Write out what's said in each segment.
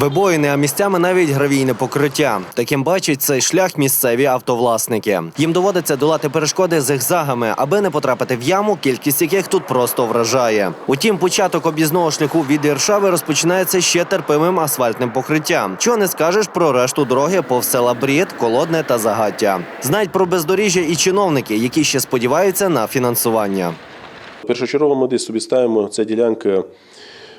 Вибоїни, а місцями навіть гравійне покриття. Таким бачать цей шлях місцеві автовласники. Їм доводиться долати перешкоди зигзагами, аби не потрапити в яму, кількість яких тут просто вражає. Утім, початок об'їзного шляху від Іршави розпочинається ще терпимим асфальтним покриттям. Чого не скажеш про решту дороги повз села Брід, Колодне та Загаття. Знають про бездоріжжя і чиновники, які ще сподіваються на фінансування. Першочергово ми десь собі ставимо ця ділянка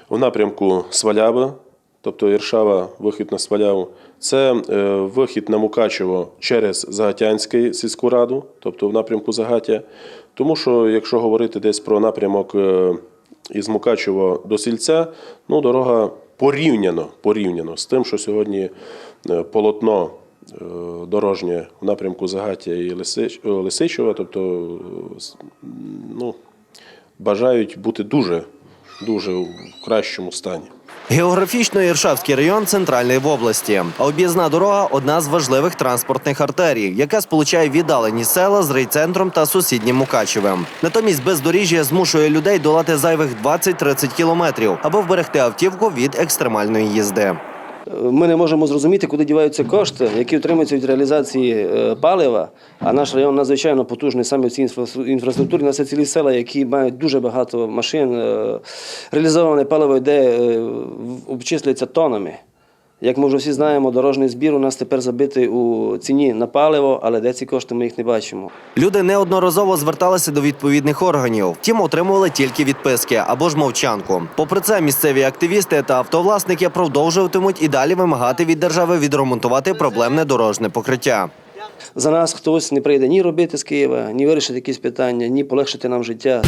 в напрямку Свалява, тобто Іршава, вихід на Сваляву. Це е, вихід на Мукачево через Загатянську сільську раду, тобто в напрямку Загаття. Тому що, якщо говорити десь про напрямок е, із Мукачево до Сільця, ну, дорога порівняно, порівняно з тим, що сьогодні е, полотно дорожнє в напрямку Загаття і Лисичева, тобто ну, бажають бути дуже, дуже в кращому стані. Географічно Іршавський район центральний в області. Об'їзна дорога одна з важливих транспортних артерій, яка сполучає віддалені села з райцентром та сусіднім Мукачевим. Натомість бездоріжжя змушує людей долати зайвих 20-30 кілометрів, аби вберегти автівку від екстремальної їзди. Ми не можемо зрозуміти, куди діваються кошти, які отримуються від реалізації е, палива. А наш район надзвичайно потужний саме в цій інфра- інфраструктурі. У нас є цілі села, які мають дуже багато машин. е, Реалізоване паливо йде, е, обчислюється тонами. Як ми вже всі знаємо, дорожній збір у нас тепер забитий у ціні на паливо, але де ці кошти ми їх не бачимо. Люди неодноразово зверталися до відповідних органів, втім отримували тільки відписки або ж мовчанку. Попри це, місцеві активісти та автовласники продовжуватимуть і далі вимагати від держави відремонтувати проблемне дорожне покриття. За нас хтось не прийде ні робити з Києва, ні вирішити якісь питання, ні полегшити нам життя.